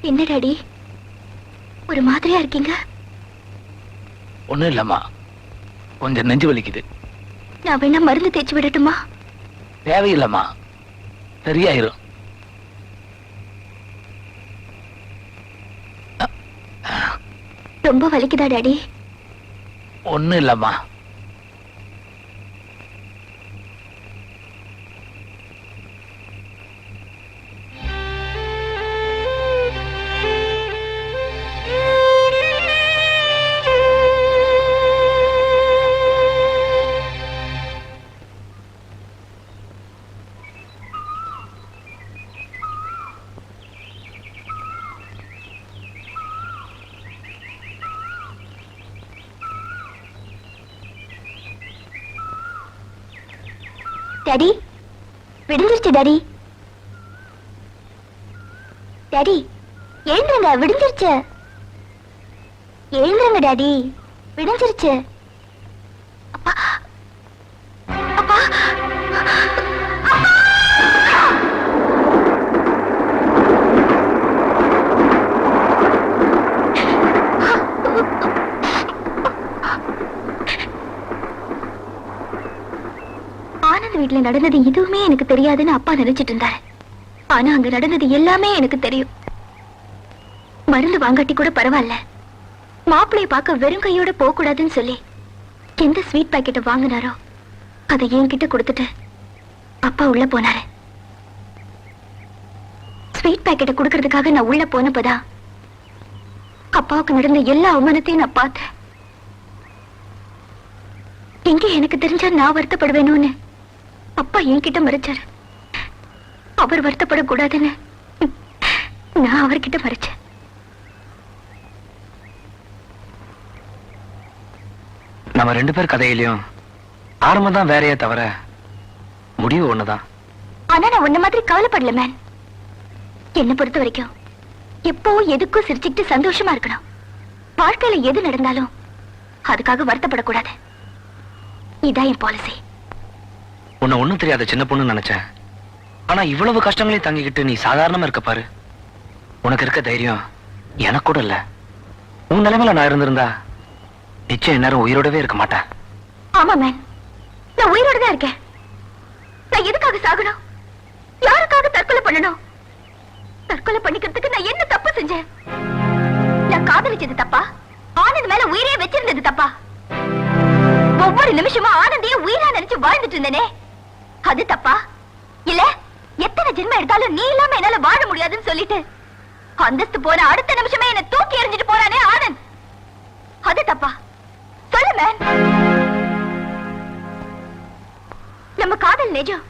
என்ன டாடி? ஒரு மாதிரியா இருக்கீங்க? ஒண்ணும் இல்லம்மா. கொஞ்சம் நெஞ்சு வலிக்குது. நான் வேணா மருந்து தேய்ச்சி விடட்டுமா? தேவையில்லைம்மா. சரியாயிரும். ரொம்ப வலிக்குதா டாடி? ஒண்ணும் இல்லம்மா. டாடி விடுந்துருச்சு டாடி டாடி எழுந்துருங்க விடுந்துருச்சு எழுந்துருங்க டாடி விடுஞ்சிருச்சு. ஆனந்த் நடந்தது எதுவுமே எனக்கு தெரியாதுன்னு அப்பா நினைச்சிட்டு இருந்தாரு. ஆனா அங்க நடந்தது எல்லாமே எனக்கு தெரியும். மருந்து வாங்காட்டி கூட பரவாயில்ல. மாப்பிள்ளைய பார்க்க வெறும் கையோட போக கூடாதுன்னு சொல்லி எந்த ஸ்வீட் பாக்கெட்டை வாங்கினாரோ அதை என்கிட்ட கொடுத்துட்டு அப்பா உள்ள போனாரு. ஸ்வீட் பாக்கெட்டை கொடுக்கறதுக்காக நான் உள்ள போனப்பதான் அப்பாவுக்கு நடந்த எல்லா அவமானத்தையும் நான் பார்த்தேன். எங்க எனக்கு தெரிஞ்சா நான் வருத்தப்படுவேணும்னு அப்பா என்கிட்ட மறைச்சாரு. அவர் வருத்தப்படக்கூடாதுன்னு நான் அவர்கிட்ட மறைச்சேன். நம்ம ரெண்டு பேர் கதையிலயும் ஆரம்பம் தான் வேறையே தவிர முடிவு ஒண்ணுதான். ஆனா நான் உன்ன மாதிரி கவலைப்படல மேன் என்ன பொறுத்த வரைக்கும் எப்பவும் எதுக்கும் சிரிச்சுக்கிட்டு சந்தோஷமா இருக்கணும். வாழ்க்கையில எது நடந்தாலும் அதுக்காக வருத்தப்படக்கூடாது. இதான் என் பாலிசி உன்னை ஒண்ணும் தெரியாத சின்ன பொண்ணு நினைச்சேன். ஆனா இவ்வளவு கஷ்டங்களையும் தங்கிக்கிட்டு நீ சாதாரணமா இருக்க பாரு. உனக்கு இருக்க தைரியம் எனக்கு கூட இல்ல. உன் நிலைமையில நான் இருந்திருந்தா நிச்சயம் நேரம் உயிரோடவே இருக்க மாட்டேன். ஆமா மேன் நான் உயிரோட தான் இருக்கேன். நான் எதுக்காக சாகணும்? யாருக்காக தற்கொலை பண்ணணும்? தற்கொலை பண்ணிக்கிறதுக்கு நான் என்ன தப்பு செஞ்சேன்? நான் காதலிச்சது தப்பா? ஆனந்த் மேல உயிரே வச்சிருந்தது தப்பா? ஒவ்வொரு நிமிஷமும் ஆனந்தையே உயிரா நினைச்சு வாழ்ந்துட்டு இருந்தேனே. அது தப்பா? இல்ல எத்தனை ஜென்மம் எடுத்தாலும் நீ இல்லாம என்னால வாழ முடியாதுன்னு சொல்லிட்டு. அந்தஸ்து போன அடுத்த நிமிஷமே என்ன தூக்கி எறிஞ்சிட்டு போறானே ஆனந்த். அது தப்பா? சொல்லு மேன் நம்ம காதல் நிஜம்.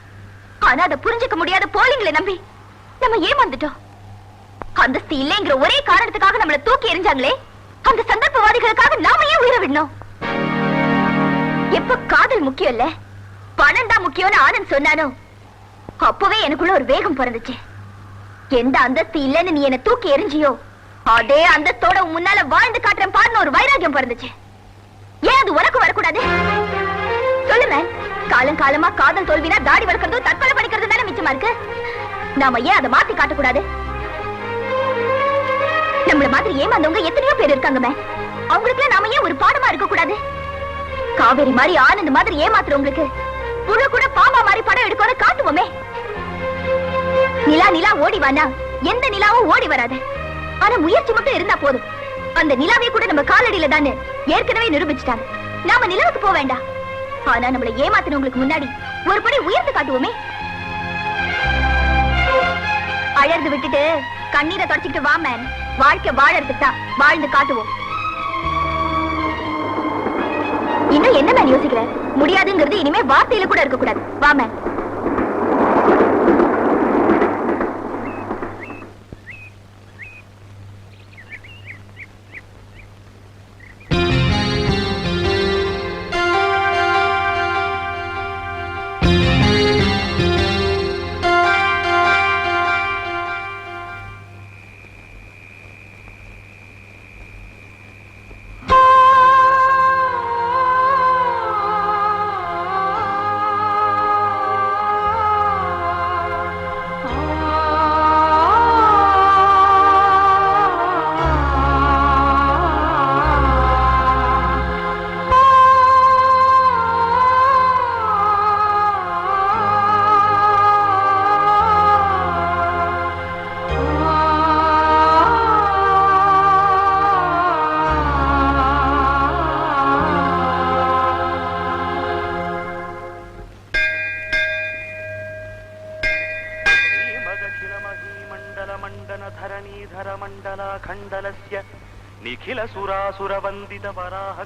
ஆனா அதை புரிஞ்சுக்க முடியாத போலிங்களை நம்பி நம்ம ஏமாந்துட்டோம். அந்தஸ்து இல்லைங்கிற ஒரே காரணத்துக்காக நம்மள தூக்கி எறிஞ்சாங்களே. அந்த சந்தர்ப்பவாதிகளுக்காக நாம ஏன் உயிரை விடணும்? எப்ப காதல் முக்கியம் இல்லை? பணம் தான் முக்கியம்னு ஆனந்த் சொன்னானோ? அப்பவே எனக்குள்ள ஒரு வேகம் பிறந்துச்சு. எந்த அந்தஸ்து இல்லைன்னு நீ என்ன தூக்கி எறிஞ்சியோ அதே அந்தஸ்தோட முன்னால வாழ்ந்து காட்டுறேன் பாருன்னு ஒரு வைராகியம் பிறந்துச்சு. ஏன் அது உனக்கு வரக்கூடாது? சொல்லுமே காலம் காலமா காதல் தோல்வினா தாடி வளர்க்கறதும் தற்கொலை பண்ணிக்கிறது தானே மிச்சமா இருக்கு? நாம ஏன் அதை மாத்தி காட்டக்கூடாது? நம்மள மாதிரி ஏமாந்தவங்க எத்தனையோ பேர் இருக்காங்க மேன் அவங்களுக்கு நாம ஏன் ஒரு பாடமா இருக்க கூடாது காவேரி மாதிரி ஆனந்த் மாதிரி ஏமாத்துறவங்களுக்கு புழு கூட பாம்பா மாதிரி படம் எடுக்கணும் காட்டுவோமே. நிலா நிலா ஓடி வானா? எந்த நிலாவும் ஓடி வராது. ஆனா முயற்சி மட்டும் இருந்தா போதும். அந்த நிலாவே கூட நம்ம காலடியில தானே ஏற்கனவே நிரூபிச்சுட்டாங்க. நாம நிலவுக்கு போக வேண்டாம். ஆனா நம்மள ஏமாத்தினவங்களுக்கு முன்னாடி ஒரு படி உயர்ந்து காட்டுவோமே. அழகு விட்டுட்டு கண்ணீரை தொடச்சிக்கிட்டு வா மேன் வாழ்க்கை வாழறதுக்கு தான் வாழ்ந்து காட்டுவோம். இன்னும் என்ன நான் யோசிக்கிற முடியாதுங்கிறது இனிமே வார்த்தையில கூட இருக்க கூடாது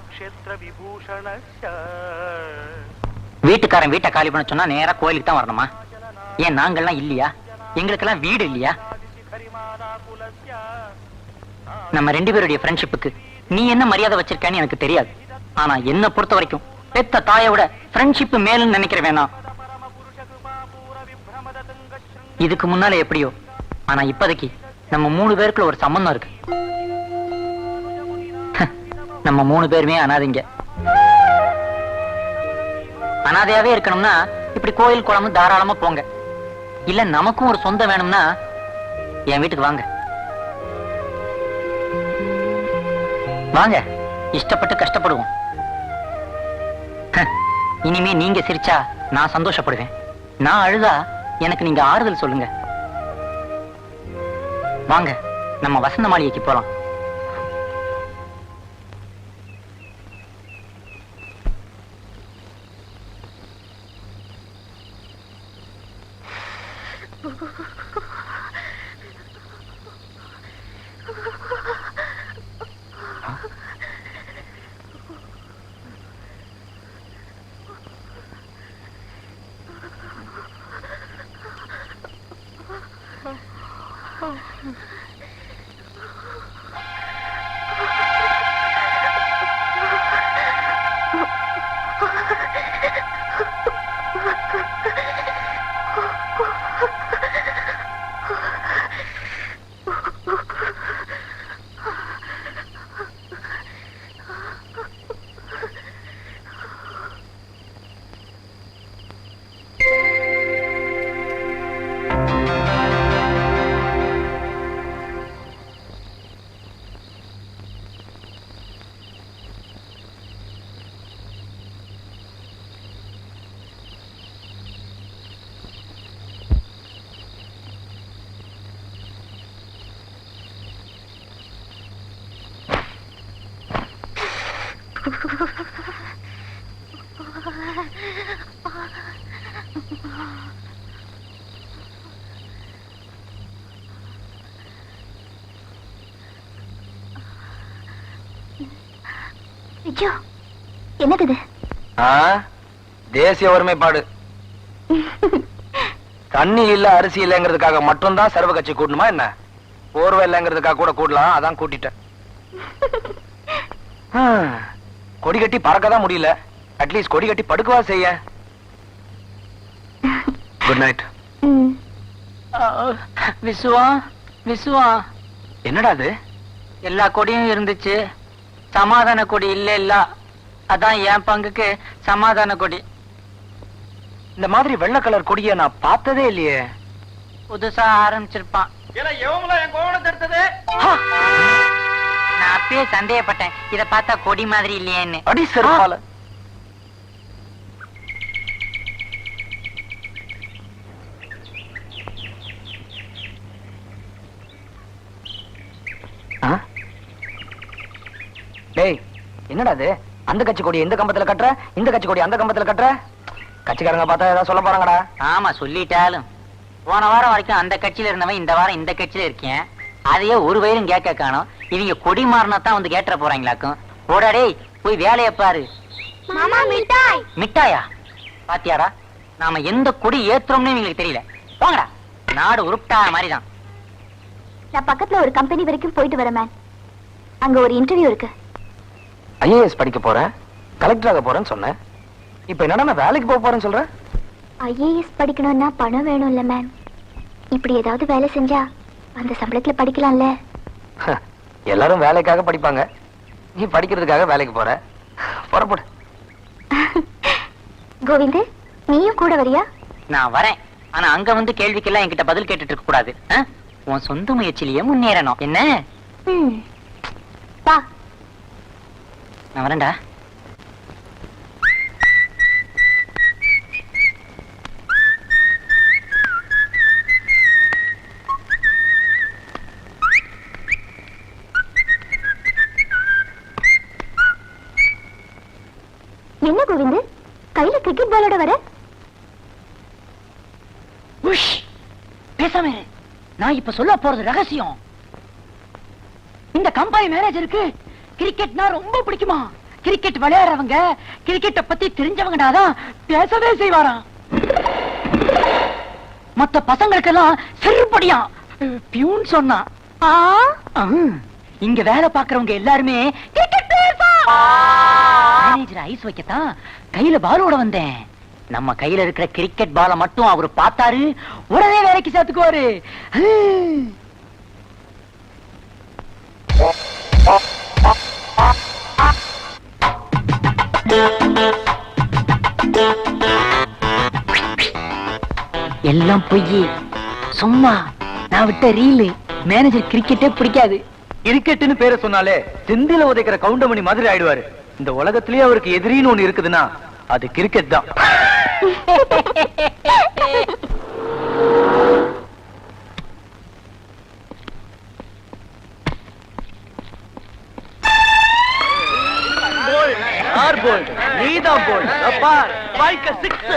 क्षेत्र विभूषणस्य வீட்டுக்காரன் வீட்டை காலி பண்ண சொன்னா நேரா கோயிலுக்கு தான் வரணுமா ஏன் நாங்கெல்லாம் இல்லையா எங்களுக்கெல்லாம் வீடு இல்லையா शिखरिमालाकुलस्य நம்ம ரெண்டு பேருடைய ஃப்ரெண்ட்ஷிப்புக்கு நீ என்ன மரியாதை வச்சிருக்கன்னு எனக்கு தெரியாது ஆனா என்ன பொறுத்த வரைக்கும் பெத்த தாயை விட ஃப்ரெண்ட்ஷிப் மேலுன்னு நினைக்கிற வேணாம் இதுக்கு முன்னால எப்படியோ ஆனா இப்போதைக்கு நம்ம மூணு பேருக்குள்ள ஒரு சம்பந்தம் இருக்கு. நம்ம மூணு பேருமே அனாதைங்க. அனாதையாவே இருக்கணும்னா இப்படி கோயில் குளம் தாராளமா போங்க. இல்ல நமக்கும் ஒரு சொந்தம் வேணும்னா என் வீட்டுக்கு வாங்க. வாங்க இஷ்டப்பட்டு கஷ்டப்படுவோம். இனிமே நீங்க சிரிச்சா நான் சந்தோஷப்படுவேன். நான் அழுதா எனக்கு நீங்க ஆறுதல் சொல்லுங்க. வாங்க நம்ம வசந்த மாளிகைக்கு போலாம். ஐயோ என்னது இது? ஆ தேசிய ஒருமைப்பாடு. தண்ணி இல்ல அரிசி இல்லைங்கிறதுக்காக மட்டும்தான் சர்வ கட்சி கூட்டணுமா என்ன? போர்வை இல்லைங்கிறதுக்காக கூட கூடலாம் அதான் கூட்டிட்டேன். கொடி கட்டி பறக்க தான் முடியல. அட்லீஸ்ட் கொடி கட்டி படுக்கவா செய்ய? Good night Vishwa Vishwa. என்னடா அது? எல்லா கொடியும் இருந்துச்சு. சமாதான கொடி இல்ல இல்ல. அதான் என் பங்குக்கு சமாதான கொடி. இந்த மாதிரி வெள்ளை கலர் கொடியை நான் பார்த்ததே இல்லையே. புதுசா ஆரம்பிச்சிருப்பான். நான் அப்பயே சந்தேகப்பட்டேன். இத பார்த்தா கொடி மாதிரி இல்லையேன்னு. அடி செருப்பால. ஆ? டேய் என்னடா அது அந்த கட்சி கொடி இந்த கம்பத்துல கட்டுற? இந்த கட்சி கொடி அந்த கம்பத்துல கட்டுற? கட்சிக்காரங்க பார்த்தா ஏதாவது சொல்ல போறாங்கடா. ஆமா சொல்லிட்டாலும். போன வாரம் வரைக்கும் அந்த கட்சியில இருந்தவன் இந்த வாரம் இந்த கட்சியில இருக்கேன். அதையே ஒரு வயலும் கேட்க காணோம். இவங்க கொடி மாறினா தான் வந்து கேட்டுற போறாங்களாக்கும். போடா டேய் போய் வேலையை பாரு. மாமா மிட்டாய். மிட்டாயா? பாத்தியாடா நாம எந்த கொடி ஏத்துறோம்னு இவங்களுக்கு தெரியல. போங்கடா நாடு உருப்பிட்டா மாதிரிதான். நான் பக்கத்துல ஒரு கம்பெனி வரைக்கும் போயிட்டு வரேன் மேம் அங்க ஒரு இன்டர்வியூ இருக்கு. ஐஏஎஸ் படிக்க போறேன் கலெக்டர் ஆக போறேன்னு சொன்னேன் இப்ப என்னடா நான் வேலைக்கு போக போறேன்னு சொல்றேன் ஐஏஎஸ் படிக்கணும்னா பணம் வேணும்ல மேம் இப்படி ஏதாவது வேலை செஞ்சா அந்த சம்பளத்துல படிக்கலாம்ல. எல்லாரும் வேலைக்காக படிப்பாங்க. நீ படிக்கிறதுக்காக வேலைக்கு போற. புறப்படு. கோவிந்து நீயும் கூட வரியா? நான் வரேன். ஆனா அங்க வந்து கேள்விக்கெல்லாம் என்கிட்ட பதில் கேட்டுட்டு இருக்க கூடாது? உன் சொந்த முயற்சியிலேயே முன்னேறணும். என்ன? நான் வரேன்டா. கிரிக்கெட் பாலோட வர? உஷ்! பேசாம நான் இப்ப சொல்ல போறது ரகசியம். இந்த கம்பெனி மேனேஜருக்கு கிரிக்கெட்னா ரொம்ப பிடிக்குமா? கிரிக்கெட் விளையாடுறவங்க கிரிக்கெட்ட பத்தி தெரிஞ்சவங்கனாதான் பேசவே செய்வாராம். மத்த பசங்களுக்கெல்லாம் செருப்படியா? பியூன் ஆ, இங்க வேலை பாக்குறவங்க எல்லாருமே கிரிக்கெட் மேனேஜர் ஐஸ் வைக்கத்தான் கையில பாலோட வந்தேன். நம்ம கையில இருக்கிற கிரிக்கெட் பால மட்டும் அவரு பார்த்தாரு உடனே வேலைக்கு சேர்த்துக்குவாரு. எல்லாம் பொய். சும்மா நான் விட்ட ரீலு மேனேஜர் கிரிக்கெட்டே பிடிக்காது. கிரிக்கெட்னு பேரை சொன்னாலே செந்தில உதைக்கிற கவுண்டமணி மாதிரி ஆயிடுவாரு. இந்த உலகத்திலேயே அவருக்கு எதிரின்னு ஒண்ணு இருக்குதுன்னா அது கிரிக்கெட் தான். யார் போல் நீதான் போல் பார் strike six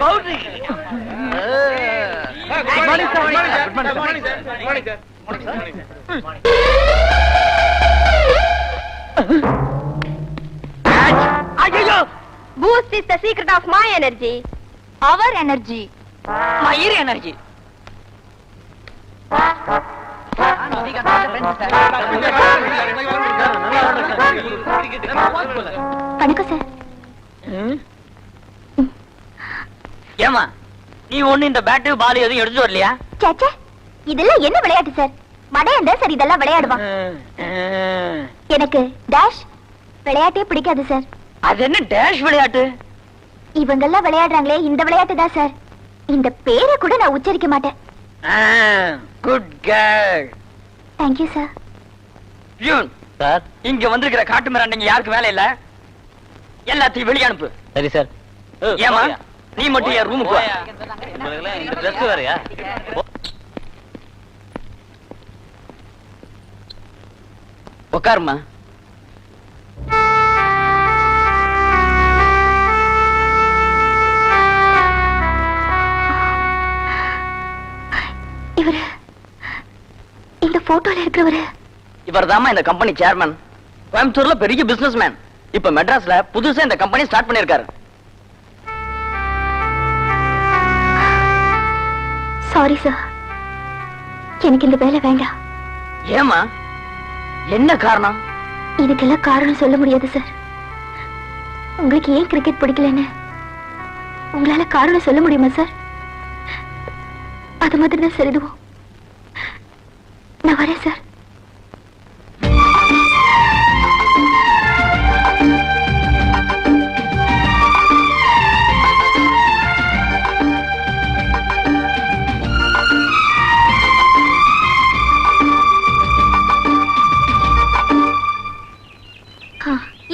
boundary good morning sir good morning sir ஐயோ boost is the secret of my energy our energy மயிர் எனர்ஜி சார். ஏமா நீ ஒண்ணு இந்த பேட்டு பால் எதுவும் எடுத்துட்டு வரலையா? சேச்சே இதெல்லாம் என்ன விளையாட்டு சார் மடையன் தான் சார் இதெல்லாம் விளையாடுவான். எனக்கு டேஷ் விளையாட்டே பிடிக்காது சார் அது என்ன டேஷ் விளையாட்டு? இவங்கெல்லாம் விளையாடுறாங்களே இந்த விளையாட்டு தான் சார் இந்த பேரை கூட நான் உச்சரிக்க மாட்டேன். Good girl thank you sir peon sir இங்க வந்திருக்கிற காட்டு மிராண்டிங்க யாருக்கு வேலை இல்ல? எல்லாத்தையும் வெளிய அனுப்பு. சரி சார் ஏமா நீ மட்டும் என் ரூமுக்கு வா. இந்த ட்ரெஸ் வேறயா? உட்காருமா இவரு இந்த போட்டோல இருக்கிறவரு. இவர் இந்த கம்பெனி சேர்மன் கோயம்புத்தூர்ல பெரிய பிசினஸ் மேன் இப்ப மெட்ராஸ்ல புதுசா இந்த கம்பெனி ஸ்டார்ட் பண்ணிருக்காரு சாரி சார் எனக்கு இந்த வேலை வேண்டாம். ஏமா என்ன காரணம்? இதுக்கெல்லாம் காரணம் சொல்ல முடியாது சார் உங்களுக்கு ஏன் கிரிக்கெட் பிடிக்கலன்னு? உங்களால காரணம் சொல்ல முடியுமா சார் அது மாதிரி தான் சார் இதுவும். நான் வரேன் சார்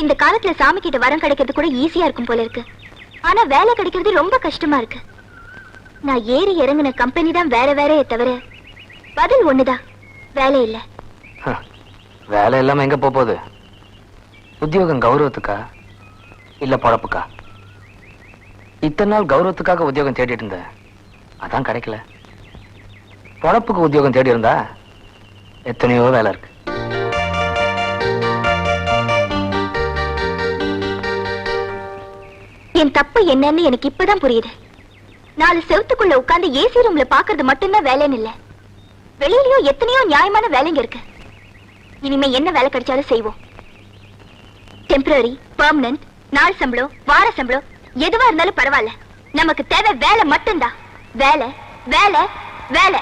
இந்த காலத்துல சாமி கிட்ட வரம் கிடைக்கிறது கூட ஈஸியா இருக்கும் போல இருக்கு. ஆனா வேலை கிடைக்கிறது ரொம்ப கஷ்டமா இருக்கு. நான் ஏறி இறங்கின கம்பெனி தான் வேற வேறையே தவிர பதில் ஒண்ணுதான். வேலை இல்ல. வேலை இல்லாம எங்க போகுது உத்தியோகம் கௌரவத்துக்கா? இல்ல பொழப்புக்கா? இத்தனை நாள் கௌரவத்துக்காக உத்தியோகம் தேடிட்டு இருந்தேன். அதான் கிடைக்கல. பொழப்புக்கு உத்தியோகம் தேடி இருந்தா எத்தனையோ வேலை இருக்கு. என் தப்பு என்னன்னு எனக்கு இப்பதான் புரியுது. நாலு செவத்துக்குள்ள உட்கார்ந்து ஏசி ரூம்ல பாக்குறது மட்டும்தான் வேலைன்னு இல்ல வெளியிலயும் எத்தனையோ நியாயமான வேலைங்க இருக்கு. இனிமே என்ன வேலை கிடைச்சாலும் செய்வோம். டெம்பரரி பர்மனன்ட் நாள் சம்பளம் வார சம்பளம் எதுவா இருந்தாலும் பரவாயில்ல. நமக்கு தேவை வேலை மட்டும்தான். வேலை வேலை வேலை.